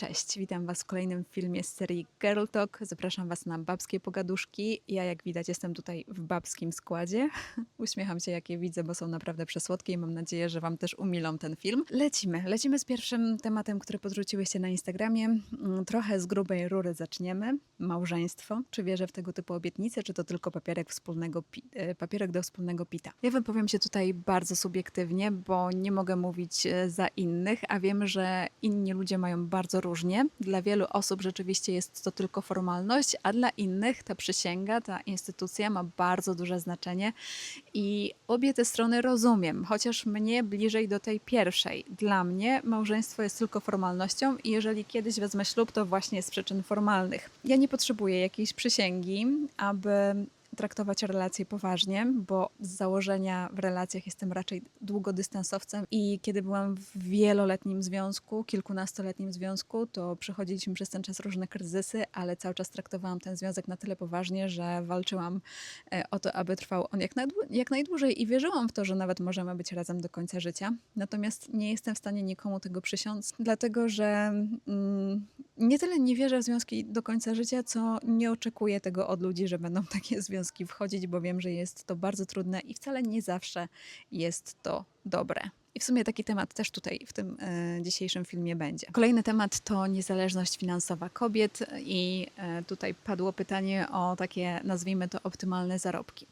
Cześć, witam Was w kolejnym filmie z serii Girl Talk. Zapraszam Was na babskie pogaduszki. Ja, jak widać, jestem tutaj w babskim składzie. Uśmiecham się, jak je widzę, bo są naprawdę przesłodkie i mam nadzieję, że Wam też umilą ten film. Lecimy. Lecimy z pierwszym tematem, który podrzuciłyście na Instagramie. Mm, Trochę z grubej rury zaczniemy. Małżeństwo. Czy wierzę w tego typu obietnice, czy to tylko papierek, wspólnego e, papierek do wspólnego pita? Ja wypowiem się tutaj bardzo subiektywnie, bo nie mogę mówić e, za innych, a wiem, że inni ludzie mają bardzo różnie. Dla wielu osób rzeczywiście jest to tylko formalność, a dla innych ta przysięga, ta instytucja ma bardzo duże znaczenie i obie te strony rozumiem, chociaż mnie bliżej do tej pierwszej. Dla mnie małżeństwo jest tylko formalnością i jeżeli kiedyś wezmę ślub, to właśnie z przyczyn formalnych. Ja nie potrzebuję jakiejś przysięgi, aby traktować relacje poważnie, bo z założenia w relacjach jestem raczej długodystansowcem i kiedy byłam w wieloletnim związku, kilkunastoletnim związku, to przechodziliśmy przez ten czas różne kryzysy, ale cały czas traktowałam ten związek na tyle poważnie, że walczyłam e, o to, aby trwał on jak, jak najdłużej i wierzyłam w to, że nawet możemy być razem do końca życia. Natomiast nie jestem w stanie nikomu tego przysiąc, dlatego że mm, nie tyle nie wierzę w związki do końca życia, co nie oczekuję tego od ludzi, że będą takie związki wchodzić, bo wiem, że jest to bardzo trudne i wcale nie zawsze jest to dobre. I w sumie taki temat też tutaj w tym e, dzisiejszym filmie będzie. Kolejny temat to niezależność finansowa kobiet i e, tutaj padło pytanie o takie, nazwijmy to, optymalne zarobki.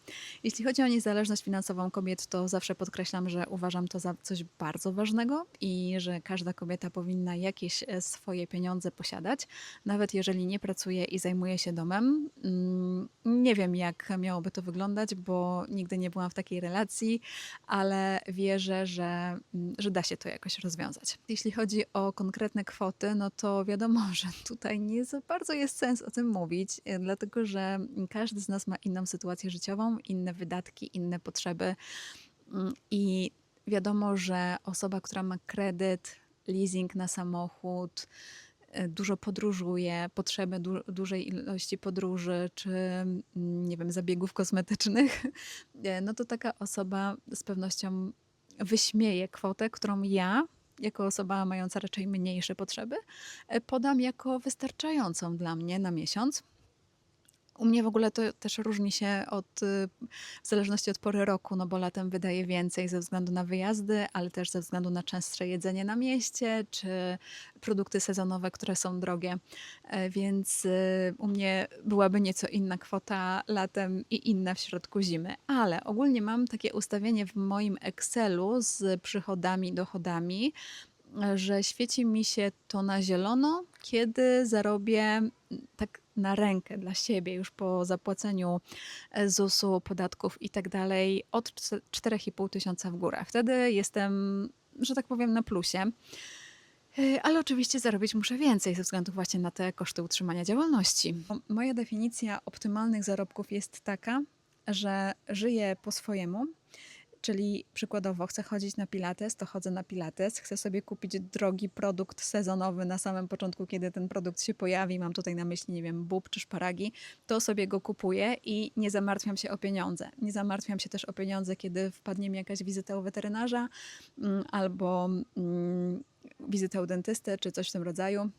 Jeśli chodzi o niezależność finansową kobiet, to zawsze podkreślam, że uważam to za coś bardzo ważnego i że każda kobieta powinna jakieś e, swoje pieniądze posiadać, nawet jeżeli nie pracuje i zajmuje się domem. Mm, Nie wiem, jak miałoby to wyglądać, bo nigdy nie byłam w takiej relacji, ale wierzę, że, mm, że da się to jakoś rozwiązać. Jeśli chodzi o konkretne kwoty, no to wiadomo, że tutaj nie za bardzo jest sens o tym mówić, e, dlatego że każdy z nas ma inną sytuację życiową, inne wydatki, inne potrzeby Mm, i wiadomo, że osoba, która ma kredyt, leasing na samochód, e, dużo podróżuje, potrzeby du- dużej ilości podróży, czy mm, nie wiem, zabiegów kosmetycznych, e, no to taka osoba z pewnością wyśmieje kwotę, którą ja, jako osoba mająca raczej mniejsze potrzeby, e, podam jako wystarczającą dla mnie na miesiąc. U mnie w ogóle to też różni się od, y, w zależności od pory roku, no bo latem wydaję więcej ze względu na wyjazdy, ale też ze względu na częstsze jedzenie na mieście, czy produkty sezonowe, które są drogie. E, Więc y, u mnie byłaby nieco inna kwota latem i inna w środku zimy. Ale ogólnie mam takie ustawienie w moim Excelu z przychodami, dochodami, e, że świeci mi się to na zielono, kiedy zarobię tak na rękę dla siebie, już po zapłaceniu e, ZUS-u, podatków i tak dalej, od czte- 4,5 tysiąca w górę. Wtedy jestem, że tak powiem, na plusie. E, Ale oczywiście zarobić muszę więcej ze względu właśnie na te koszty utrzymania działalności. Moja definicja optymalnych zarobków jest taka, że żyję po swojemu, czyli przykładowo chcę chodzić na pilates, to chodzę na pilates, chcę sobie kupić drogi produkt sezonowy na samym początku, kiedy ten produkt się pojawi, mam tutaj na myśli, nie wiem, bób czy szparagi, to sobie go kupuję i nie zamartwiam się o pieniądze. Nie zamartwiam się też o pieniądze, kiedy wpadnie mi jakaś wizyta u weterynarza mm, albo mm, wizyta u dentysty czy coś w tym rodzaju.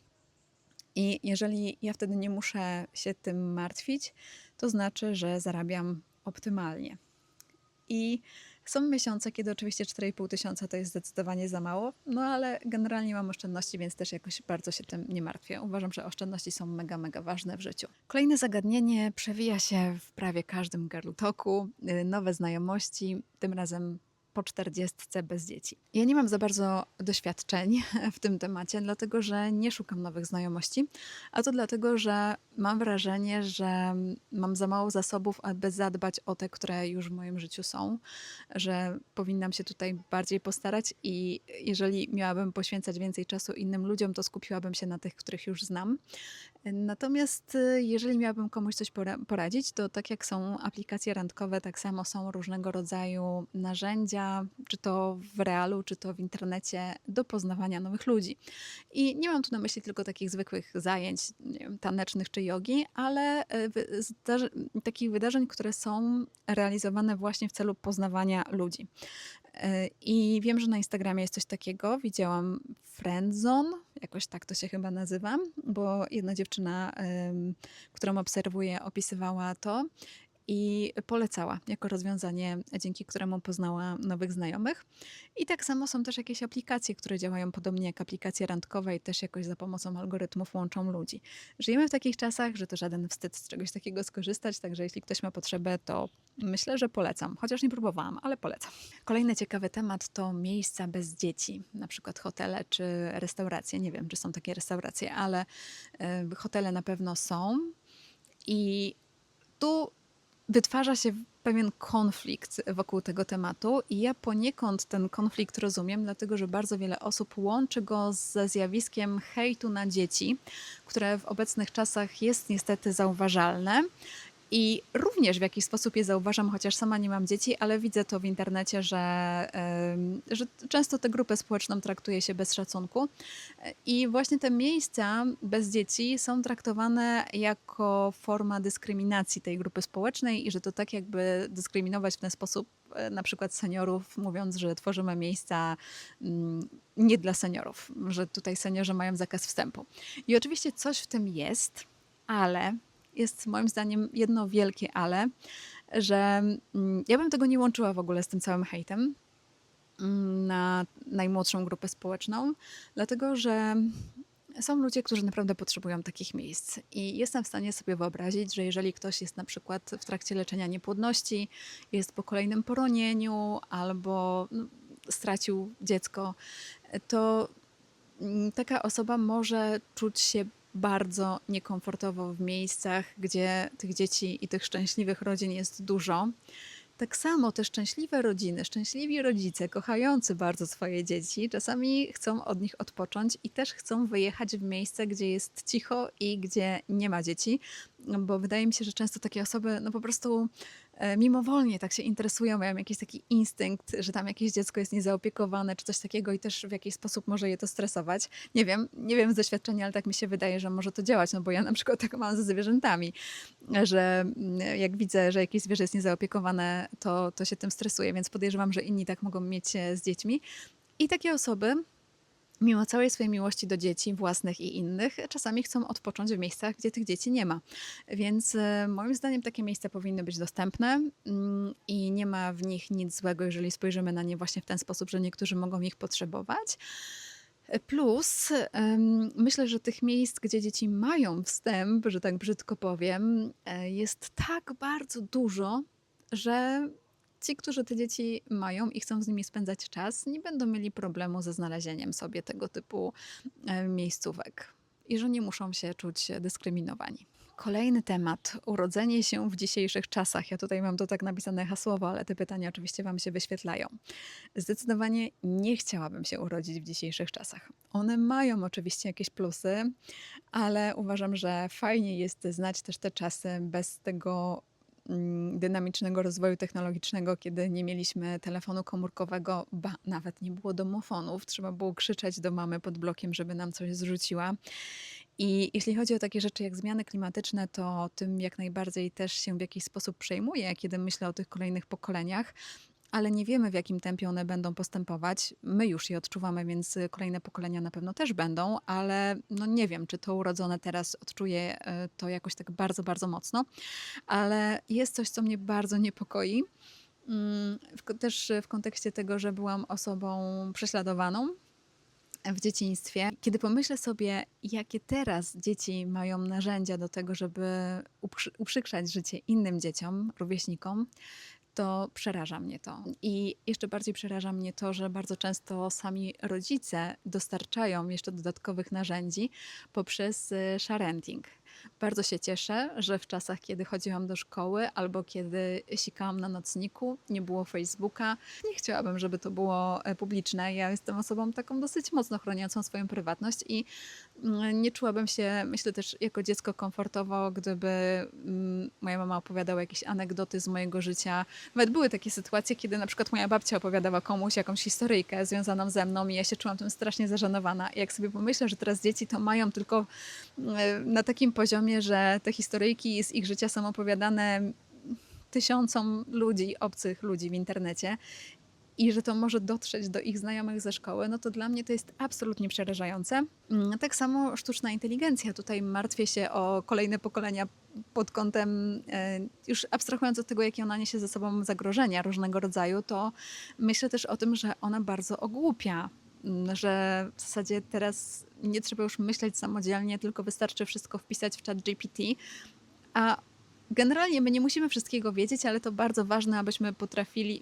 I jeżeli ja wtedy nie muszę się tym martwić, to znaczy, że zarabiam optymalnie. I są miesiące, kiedy oczywiście 4,5 tysiąca to jest zdecydowanie za mało, no ale generalnie mam oszczędności, więc też jakoś bardzo się tym nie martwię. Uważam, że oszczędności są mega, mega ważne w życiu. Kolejne zagadnienie przewija się w prawie każdym girl. Y, Nowe znajomości, tym razem po 40 bez dzieci. Ja nie mam za bardzo doświadczeń w tym temacie, dlatego że nie szukam nowych znajomości, a to dlatego, że mam wrażenie, że mam za mało zasobów, aby zadbać o te, które już w moim życiu są, że powinnam się tutaj bardziej postarać i jeżeli miałabym poświęcać więcej czasu innym ludziom, to skupiłabym się na tych, których już znam. Natomiast y, jeżeli miałabym komuś coś pora- poradzić, to tak jak są aplikacje randkowe, tak samo są różnego rodzaju narzędzia, czy to w realu, czy to w internecie, do poznawania nowych ludzi. I nie mam tu na myśli tylko takich zwykłych zajęć wiem, tanecznych czy jogi, ale zdarzy- takich wydarzeń, które są realizowane właśnie w celu poznawania ludzi. E, I wiem, że na Instagramie jest coś takiego. Widziałam Friendzone, jakoś tak to się chyba nazywa, bo jedna dziewczyna, którą obserwuję, opisywała to i polecała jako rozwiązanie, dzięki któremu poznała nowych znajomych. I tak samo są też jakieś aplikacje, które działają podobnie jak aplikacje randkowe i też jakoś za pomocą algorytmów łączą ludzi. Żyjemy w takich czasach, że to żaden wstyd z czegoś takiego skorzystać, także jeśli ktoś ma potrzebę, to myślę, że polecam. Chociaż nie próbowałam, ale polecam. Kolejny ciekawy temat to miejsca bez dzieci, na przykład hotele czy restauracje. Nie wiem, czy są takie restauracje, ale e, hotele na pewno są. I tu wytwarza się pewien konflikt wokół tego tematu i ja poniekąd ten konflikt rozumiem, dlatego że bardzo wiele osób łączy go ze zjawiskiem hejtu na dzieci, które w obecnych czasach jest niestety zauważalne i również w jakiś sposób je zauważam, chociaż sama nie mam dzieci, ale widzę to w internecie, że, że często tę grupę społeczną traktuje się bez szacunku. I właśnie te miejsca bez dzieci są traktowane jako forma dyskryminacji tej grupy społecznej i że to tak jakby dyskryminować w ten sposób e, na przykład seniorów, mówiąc, że tworzymy miejsca mm, nie dla seniorów, że tutaj seniorzy mają zakaz wstępu. I oczywiście coś w tym jest, ale jest moim zdaniem jedno wielkie ale, że mm, ja bym tego nie łączyła w ogóle z tym całym hejtem mm, na najmłodszą grupę społeczną, dlatego że są ludzie, którzy naprawdę potrzebują takich miejsc. I jestem w stanie sobie wyobrazić, że jeżeli ktoś jest na przykład w trakcie leczenia niepłodności, jest po kolejnym poronieniu albo no, stracił dziecko, to mm, taka osoba może czuć się bardzo niekomfortowo w miejscach, gdzie tych dzieci i tych szczęśliwych rodzin jest dużo. Tak samo te szczęśliwe rodziny, szczęśliwi rodzice, kochający bardzo swoje dzieci, czasami chcą od nich odpocząć i też chcą wyjechać w miejsce, gdzie jest cicho i gdzie nie ma dzieci, bo wydaje mi się, że często takie osoby no po prostu mimowolnie tak się interesują, mają jakiś taki instynkt, że tam jakieś dziecko jest niezaopiekowane czy coś takiego i też w jakiś sposób może je to stresować. Nie wiem, nie wiem z doświadczenia, ale tak mi się wydaje, że może to działać, no bo ja na przykład tak mam ze zwierzętami, że mm, jak widzę, że jakieś zwierzę jest niezaopiekowane, to, to się tym stresuje, więc podejrzewam, że inni tak mogą mieć z dziećmi. I takie osoby mimo całej swojej miłości do dzieci, własnych i innych, czasami chcą odpocząć w miejscach, gdzie tych dzieci nie ma. Więc e, moim zdaniem takie miejsca powinny być dostępne mm, i nie ma w nich nic złego, jeżeli spojrzymy na nie właśnie w ten sposób, że niektórzy mogą ich potrzebować. Plus, myślę, że tych miejsc, gdzie dzieci mają wstęp, że tak brzydko powiem, e, jest tak bardzo dużo, że ci, którzy te dzieci mają i chcą z nimi spędzać czas, nie będą mieli problemu ze znalezieniem sobie tego typu e, miejscówek i że nie muszą się czuć dyskryminowani. Kolejny temat. Urodzenie się w dzisiejszych czasach. Ja tutaj mam to tak napisane hasłowo, ale te pytania oczywiście Wam się wyświetlają. Zdecydowanie nie chciałabym się urodzić w dzisiejszych czasach. One mają oczywiście jakieś plusy, ale uważam, że fajnie jest znać też te czasy bez tego dynamicznego rozwoju technologicznego, kiedy nie mieliśmy telefonu komórkowego, ba, nawet nie było domofonów, trzeba było krzyczeć do mamy pod blokiem, żeby nam coś zrzuciła. I jeśli chodzi o takie rzeczy jak zmiany klimatyczne, to tym jak najbardziej też się w jakiś sposób przejmuję, kiedy myślę o tych kolejnych pokoleniach ale nie wiemy, w jakim tempie one będą postępować. My już je odczuwamy, więc kolejne pokolenia na pewno też będą, ale no nie wiem, czy to urodzone teraz odczuje e, to jakoś tak bardzo, bardzo mocno. Ale jest coś, co mnie bardzo niepokoi. Mm, też w kontekście tego, że byłam osobą prześladowaną w dzieciństwie. Kiedy pomyślę sobie, jakie teraz dzieci mają narzędzia do tego, żeby uprzykrzać życie innym dzieciom, rówieśnikom, to przeraża mnie to. I jeszcze bardziej przeraża mnie to, że bardzo często sami rodzice dostarczają jeszcze dodatkowych narzędzi poprzez y, sharenting. Bardzo się cieszę, że w czasach, kiedy chodziłam do szkoły albo kiedy sikałam na nocniku, nie było Facebooka. Nie chciałabym, żeby to było e, publiczne. Ja jestem osobą taką dosyć mocno chroniącą swoją prywatność i mm, nie czułabym się, myślę też jako dziecko komfortowo, gdyby mm, moja mama opowiadała jakieś anegdoty z mojego życia. Nawet były takie sytuacje, kiedy na przykład moja babcia opowiadała komuś jakąś historyjkę związaną ze mną i ja się czułam tym strasznie zażenowana. I jak sobie pomyślę, że teraz dzieci to mają tylko mm, na takim poziomie, że te historyjki z ich życia są opowiadane tysiącom ludzi, obcych ludzi w internecie i że to może dotrzeć do ich znajomych ze szkoły, no to dla mnie to jest absolutnie przerażające. Mm, Tak samo sztuczna inteligencja. Tutaj martwię się o kolejne pokolenia pod kątem, e, już abstrahując od tego, jakie ona niesie ze sobą zagrożenia różnego rodzaju, to myślę też o tym, że ona bardzo ogłupia. Mm, Że w zasadzie teraz nie trzeba już myśleć samodzielnie, tylko wystarczy wszystko wpisać w chat GPT. A generalnie my nie musimy wszystkiego wiedzieć, ale to bardzo ważne, abyśmy potrafili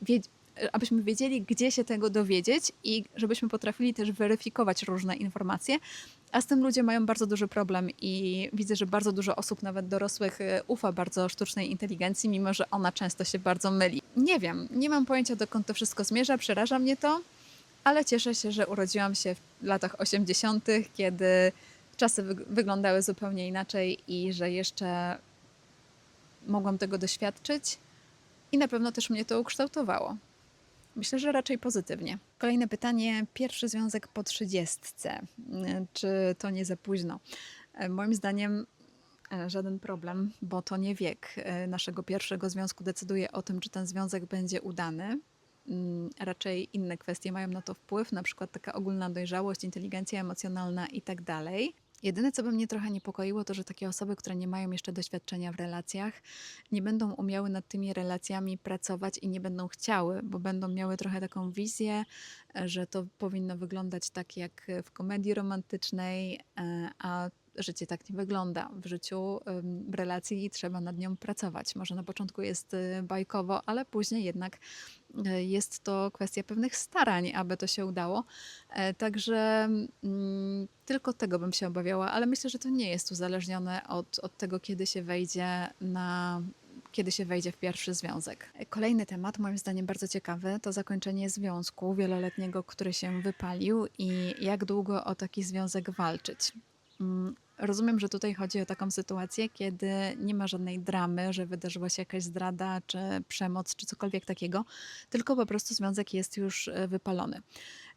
abyśmy wiedzieli, gdzie się tego dowiedzieć i żebyśmy potrafili też weryfikować różne informacje. A z tym ludzie mają bardzo duży problem i widzę, że bardzo dużo osób, nawet dorosłych, y, ufa bardzo sztucznej inteligencji, mimo że ona często się bardzo myli. Nie wiem, nie mam pojęcia, dokąd to wszystko zmierza, przeraża mnie to, ale cieszę się, że urodziłam się w latach 80., kiedy czasy wyg- wyglądały zupełnie inaczej i że jeszcze mogłam tego doświadczyć i na pewno też mnie to ukształtowało. Myślę, że raczej pozytywnie. Kolejne pytanie. Pierwszy związek po trzydziestce. Czy to nie za późno? Moim zdaniem e, żaden problem, bo to nie wiek e, naszego pierwszego związku decyduje o tym, czy ten związek będzie udany. Mm, Raczej inne kwestie mają na to wpływ, na przykład taka ogólna dojrzałość, inteligencja emocjonalna i tak dalej. Jedyne, co by mnie trochę niepokoiło, to że takie osoby, które nie mają jeszcze doświadczenia w relacjach, nie będą umiały nad tymi relacjami pracować i nie będą chciały, bo będą miały trochę taką wizję, że to powinno wyglądać tak jak w komedii romantycznej, e, a życie tak nie wygląda. W życiu, w relacji trzeba nad nią pracować. Może na początku jest e, bajkowo, ale później jednak jest to kwestia pewnych starań, aby to się udało. E, Także mm, tylko tego bym się obawiała, ale myślę, że to nie jest uzależnione od, od tego, kiedy się wejdzie na kiedy się wejdzie w pierwszy związek. Kolejny temat, moim zdaniem bardzo ciekawy, to zakończenie związku wieloletniego, który się wypalił i jak długo o taki związek walczyć. Rozumiem, że tutaj chodzi o taką sytuację, kiedy nie ma żadnej dramy, że wydarzyła się jakaś zdrada, czy przemoc, czy cokolwiek takiego, tylko po prostu związek jest już e, wypalony.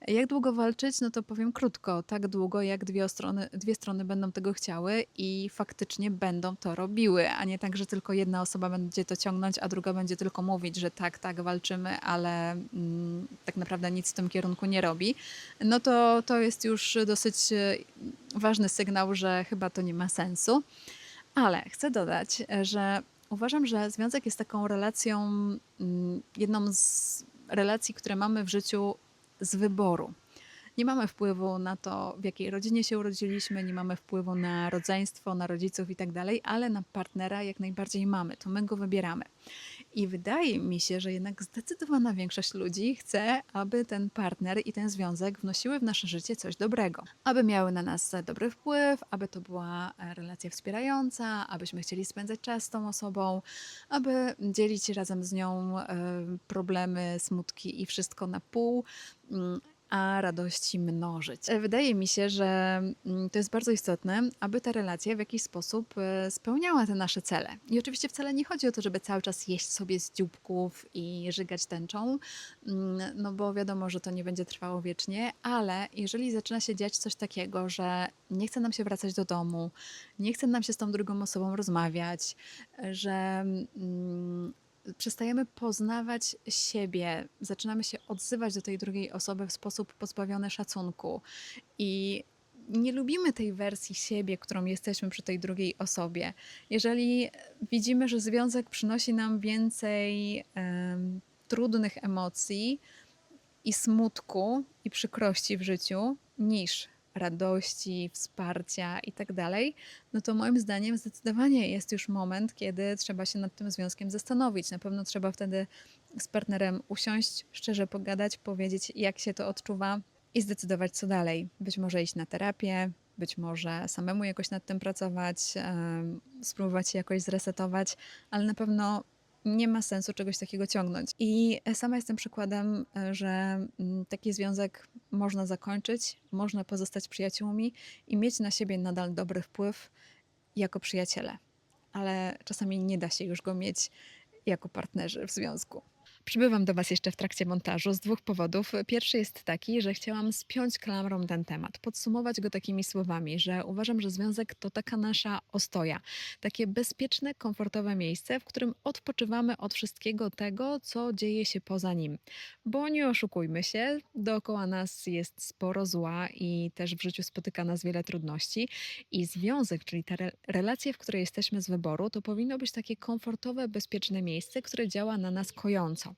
Jak długo walczyć? No to powiem krótko, tak długo jak dwie strony, dwie strony będą tego chciały i faktycznie będą to robiły, a nie tak, że tylko jedna osoba będzie to ciągnąć, a druga będzie tylko mówić, że tak, tak, walczymy, ale mm, tak naprawdę nic w tym kierunku nie robi. No to to jest już dosyć e, ważny sygnał, że chyba to nie ma sensu. Ale chcę dodać, e, że uważam, że związek jest taką relacją, mm, jedną z relacji, które mamy w życiu z wyboru. Nie mamy wpływu na to, w jakiej rodzinie się urodziliśmy, nie mamy wpływu na rodzeństwo, na rodziców i tak dalej, ale na partnera jak najbardziej mamy. To my go wybieramy. I wydaje mi się, że jednak zdecydowana większość ludzi chce, aby ten partner i ten związek wnosiły w nasze życie coś dobrego. Aby miały na nas dobry wpływ, aby to była e, relacja wspierająca, abyśmy chcieli spędzać czas z tą osobą, aby dzielić razem z nią e, problemy, smutki i wszystko na pół. A radości mnożyć. E, Wydaje mi się, że mm, to jest bardzo istotne, aby ta relacja w jakiś sposób e, spełniała te nasze cele. I oczywiście wcale nie chodzi o to, żeby cały czas jeść sobie z dzióbków i żygać tęczą, mm, no bo wiadomo, że to nie będzie trwało wiecznie, ale jeżeli zaczyna się dziać coś takiego, że nie chce nam się wracać do domu, nie chce nam się z tą drugą osobą rozmawiać, że mm, przestajemy poznawać siebie, zaczynamy się odzywać do tej drugiej osoby w sposób pozbawiony szacunku i nie lubimy tej wersji siebie, którą jesteśmy przy tej drugiej osobie. Jeżeli widzimy, że związek przynosi nam więcej trudnych emocji i smutku i przykrości w życiu niż radości, wsparcia i tak dalej, no to moim zdaniem zdecydowanie jest już moment, kiedy trzeba się nad tym związkiem zastanowić. Na pewno trzeba wtedy z partnerem usiąść, szczerze pogadać, powiedzieć, jak się to odczuwa i zdecydować, co dalej. Być może iść na terapię, być może samemu jakoś nad tym pracować, spróbować się jakoś zresetować, ale na pewno nie ma sensu czegoś takiego ciągnąć. I sama jestem przykładem, e, że mm, taki związek można zakończyć, można pozostać przyjaciółmi i mieć na siebie nadal dobry wpływ jako przyjaciele. Ale czasami nie da się już go mieć jako partnerzy w związku. Przybywam do Was jeszcze w trakcie montażu z dwóch powodów. Pierwszy jest taki, że chciałam spiąć klamrą ten temat, podsumować go takimi słowami, że uważam, że związek to taka nasza ostoja, takie bezpieczne, komfortowe miejsce, w którym odpoczywamy od wszystkiego tego, co dzieje się poza nim. Bo nie oszukujmy się, dookoła nas jest sporo zła i też w życiu spotyka nas wiele trudności. I związek, czyli ta re- relacja, w której jesteśmy z wyboru, to powinno być takie komfortowe, bezpieczne miejsce, które działa na nas kojąco.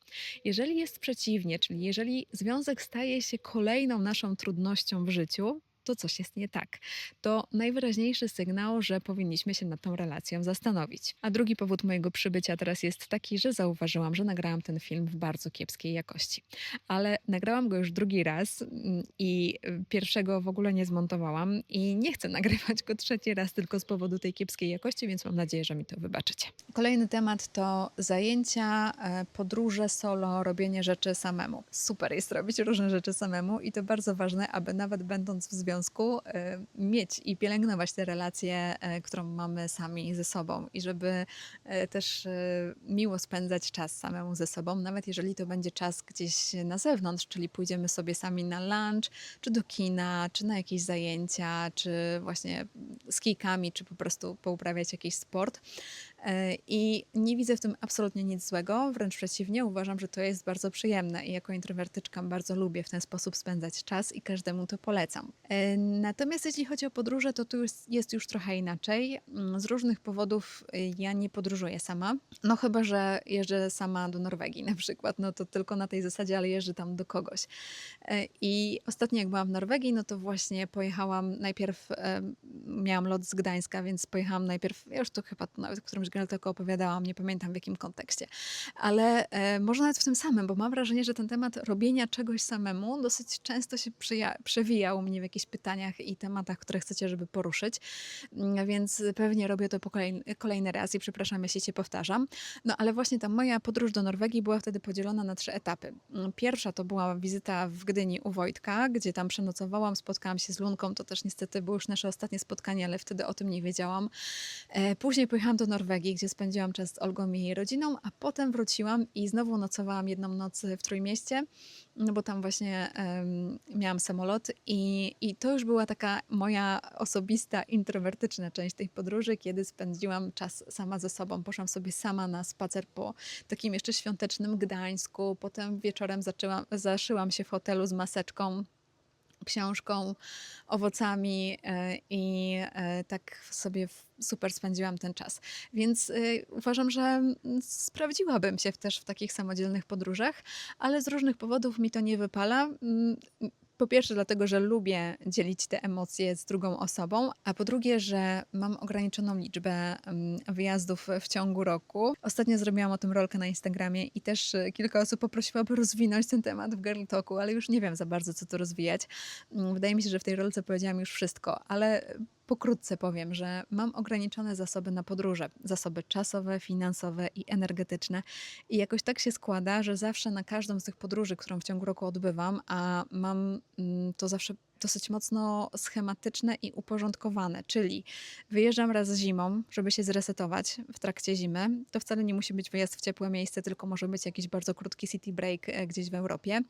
Jeżeli jest przeciwnie, czyli jeżeli związek staje się kolejną naszą trudnością w życiu, to coś jest nie tak. To najwyraźniejszy sygnał, że powinniśmy się nad tą relacją zastanowić. A drugi powód mojego przybycia teraz jest taki, że zauważyłam, że nagrałam ten film w bardzo kiepskiej jakości. Ale nagrałam go już drugi raz mm, i y, pierwszego w ogóle nie zmontowałam i nie chcę nagrywać go trzeci raz tylko z powodu tej kiepskiej jakości, więc mam nadzieję, że mi to wybaczycie. Kolejny temat to zajęcia, e, podróże solo, robienie rzeczy samemu. Super jest robić różne rzeczy samemu i to bardzo ważne, aby nawet będąc w związku, e, mieć i pielęgnować tę relację, e, którą mamy sami ze sobą i żeby e, też e, miło spędzać czas samemu ze sobą, nawet jeżeli to będzie czas gdzieś na zewnątrz, czyli pójdziemy sobie sami na lunch, czy do kina, czy na jakieś zajęcia, czy właśnie z kijkami, czy po prostu pouprawiać jakiś sport. E, I nie widzę w tym absolutnie nic złego, wręcz przeciwnie, uważam, że to jest bardzo przyjemne i jako introwertyczka bardzo lubię w ten sposób spędzać czas i każdemu to polecam. E, Natomiast jeśli chodzi o podróże, to tu jest, już trochę inaczej. Mm, Z różnych powodów y, ja nie podróżuję sama, no chyba, że jeżdżę sama do Norwegii na przykład, no to tylko na tej zasadzie, ale jeżdżę tam do kogoś. E, I ostatnio jak byłam w Norwegii, no to właśnie pojechałam najpierw, e, miałam lot z Gdańska, więc pojechałam najpierw, ja już to chyba nawet w którymś tylko opowiadałam, nie pamiętam w jakim kontekście, ale e, może nawet w tym samym, bo mam wrażenie, że ten temat robienia czegoś samemu dosyć często się przyja- przewija u mnie w jakichś pytaniach i tematach, które chcecie, żeby poruszyć, Mm, więc pewnie robię to po kolejny, raz i przepraszam, jeśli cię powtarzam. No ale właśnie ta moja podróż do Norwegii była wtedy podzielona na trzy etapy. Mm, Pierwsza to była wizyta w Gdyni u Wojtka, gdzie tam przenocowałam, spotkałam się z Lunką, to też niestety było już nasze ostatnie spotkanie, ale wtedy o tym nie wiedziałam. E, Później pojechałam do Norwegii, gdzie spędziłam czas z Olgą i jej rodziną, a potem wróciłam i znowu nocowałam jedną noc w Trójmieście, no bo tam właśnie em, miałam samolot i, i to już była taka moja osobista, introwertyczna część tej podróży, kiedy spędziłam czas sama ze sobą. Poszłam sobie sama na spacer po takim jeszcze świątecznym Gdańsku, potem wieczorem zaczęłam, zaszyłam się w hotelu z maseczką, książką, owocami e, i e, tak sobie super spędziłam ten czas. Więc e, uważam, że mm, sprawdziłabym się też w takich samodzielnych podróżach, ale z różnych powodów mi to nie wypala. Po pierwsze, dlatego, że lubię dzielić te emocje z drugą osobą, a po drugie, że mam ograniczoną liczbę mm, wyjazdów w ciągu roku. Ostatnio zrobiłam o tym rolkę na Instagramie i też e, kilka osób poprosiło, aby rozwinąć ten temat w Girl Talku, ale już nie wiem za bardzo, co tu rozwijać. Mm, Wydaje mi się, że w tej rolce powiedziałam już wszystko, ale pokrótce powiem, że mam ograniczone zasoby na podróże, zasoby czasowe, finansowe i energetyczne. I jakoś tak się składa, że zawsze na każdą z tych podróży, którą w ciągu roku odbywam, a mam mm, to zawsze dosyć mocno schematyczne i uporządkowane, czyli wyjeżdżam raz zimą, żeby się zresetować w trakcie zimy. To wcale nie musi być wyjazd w ciepłe miejsce, tylko może być jakiś bardzo krótki city break e, gdzieś w Europie.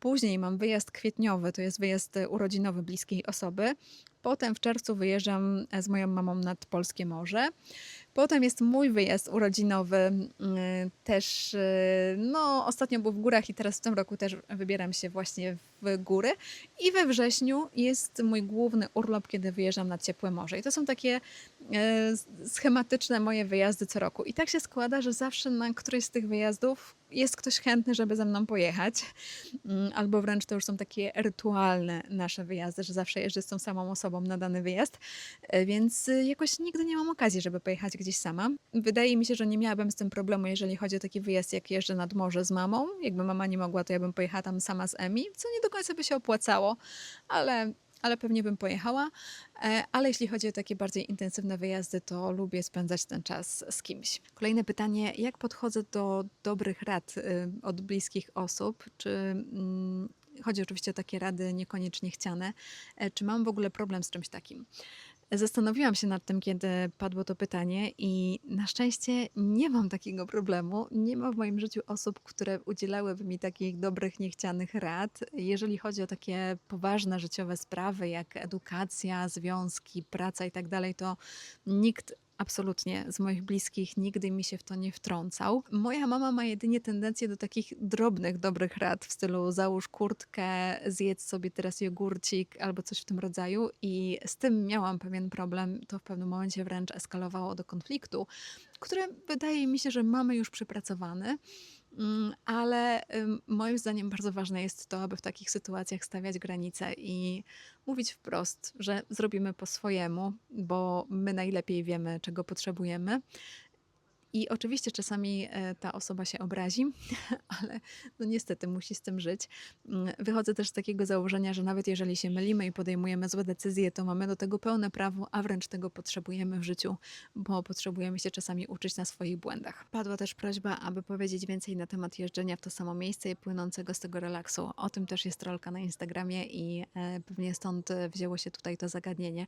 Później mam wyjazd kwietniowy, to jest wyjazd urodzinowy bliskiej osoby. Potem w czerwcu wyjeżdżam e, z moją mamą nad Polskie Morze. Potem jest mój wyjazd urodzinowy, mm, też y, no ostatnio był w górach i teraz w tym roku też wybieram się właśnie w góry. I we wrześniu jest mój główny urlop, kiedy wyjeżdżam nad ciepłe morze. I to są takie e, schematyczne moje wyjazdy co roku. I tak się składa, że zawsze na któryś z tych wyjazdów jest ktoś chętny, żeby ze mną pojechać. Mm, Albo wręcz to już są takie rytualne nasze wyjazdy, że zawsze jeżdżę z tą samą osobą na dany wyjazd. E, Więc y, jakoś nigdy nie mam okazji, żeby pojechać gdzieś sama. Wydaje mi się, że nie miałabym z tym problemu, jeżeli chodzi o taki wyjazd, jak jeżdżę nad morze z mamą. Jakby mama nie mogła, to ja bym pojechała tam sama z Emi, co nie do końca by się opłacało, ale, ale pewnie bym pojechała. E, Ale jeśli chodzi o takie bardziej intensywne wyjazdy, to lubię spędzać ten czas z kimś. Kolejne pytanie, jak podchodzę do dobrych rad y, od bliskich osób? Czy mm, chodzi oczywiście o takie rady niekoniecznie chciane? E, Czy mam w ogóle problem z czymś takim? Zastanowiłam się nad tym, kiedy padło to pytanie, i na szczęście nie mam takiego problemu. Nie ma w moim życiu osób, które udzielałyby mi takich dobrych, niechcianych rad. Jeżeli chodzi o takie poważne życiowe sprawy, jak edukacja, związki, praca i tak dalej, to nikt absolutnie z moich bliskich nigdy mi się w to nie wtrącał. Moja mama ma jedynie tendencję do takich drobnych, dobrych rad w stylu załóż kurtkę, zjedz sobie teraz jogurcik albo coś w tym rodzaju i z tym miałam pewien problem. To w pewnym momencie wręcz eskalowało do konfliktu, który wydaje mi się, że mamy już przepracowany. Mm, Ale moim zdaniem bardzo ważne jest to, aby w takich sytuacjach stawiać granice i mówić wprost, że zrobimy po swojemu, bo my najlepiej wiemy, czego potrzebujemy. I oczywiście czasami e, ta osoba się obrazi, ale no niestety musi z tym żyć. Mm, Wychodzę też z takiego założenia, że nawet jeżeli się mylimy i podejmujemy złe decyzje, to mamy do tego pełne prawo, a wręcz tego potrzebujemy w życiu, bo potrzebujemy się czasami uczyć na swoich błędach. Padła też prośba, aby powiedzieć więcej na temat jeżdżenia w to samo miejsce i płynącego z tego relaksu. O tym też jest rolka na Instagramie i e, pewnie stąd e, wzięło się tutaj to zagadnienie.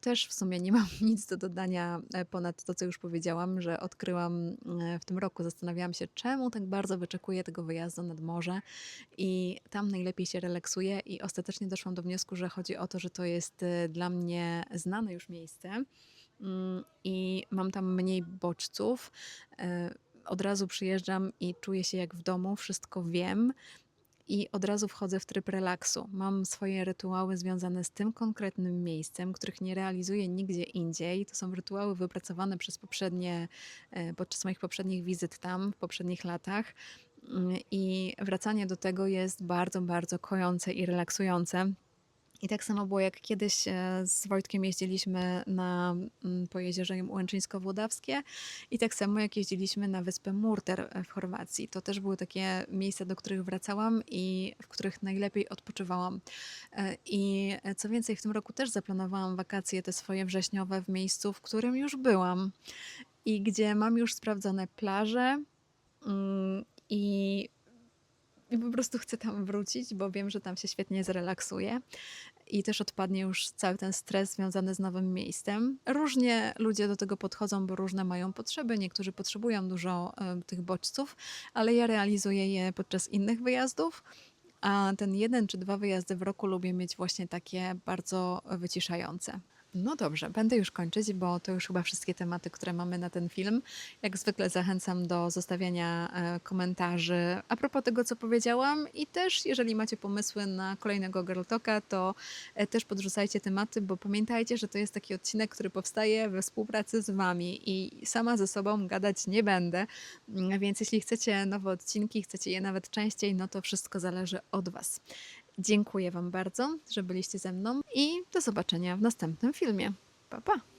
Też w sumie nie mam nic do dodania ponad to, co już powiedziałam, że odkryłam e, w tym roku, zastanawiałam się, czemu tak bardzo wyczekuję tego wyjazdu nad morze i tam najlepiej się relaksuję. I ostatecznie doszłam do wniosku, że chodzi o to, że to jest e, dla mnie znane już miejsce. Mm, i mam tam mniej bodźców. E, Od razu przyjeżdżam i czuję się jak w domu, wszystko wiem i od razu wchodzę w tryb relaksu. Mam swoje rytuały związane z tym konkretnym miejscem, których nie realizuję nigdzie indziej. To są rytuały wypracowane przez poprzednie, e, podczas moich poprzednich wizyt tam w poprzednich latach. Mm, I wracanie do tego jest bardzo, bardzo kojące i relaksujące. I tak samo było jak kiedyś e, z Wojtkiem jeździliśmy na, mm, po jeziorze Łęczyńsko-Włodawskie i tak samo jak jeździliśmy na wyspę Murter e, w Chorwacji. To też były takie miejsca, do których wracałam i w których najlepiej odpoczywałam. E, I co więcej, w tym roku też zaplanowałam wakacje te swoje wrześniowe w miejscu, w którym już byłam i gdzie mam już sprawdzone plaże mm, i i po prostu chcę tam wrócić, bo wiem, że tam się świetnie zrelaksuję i też odpadnie już cały ten stres związany z nowym miejscem. Różnie ludzie do tego podchodzą, bo różne mają potrzeby. Niektórzy potrzebują dużo e, tych bodźców, ale ja realizuję je podczas innych wyjazdów. A ten jeden czy dwa wyjazdy w roku lubię mieć właśnie takie bardzo wyciszające. No dobrze, będę już kończyć, bo to już chyba wszystkie tematy, które mamy na ten film. Jak zwykle zachęcam do zostawiania e, komentarzy a propos tego, co powiedziałam i też jeżeli macie pomysły na kolejnego Girl Talka, to e, też podrzucajcie tematy, bo pamiętajcie, że to jest taki odcinek, który powstaje we współpracy z Wami i sama ze sobą gadać nie będę, Mm, więc jeśli chcecie nowe odcinki, chcecie je nawet częściej, no to wszystko zależy od Was. Dziękuję Wam bardzo, że byliście ze mną i do zobaczenia w następnym filmie. Pa, pa!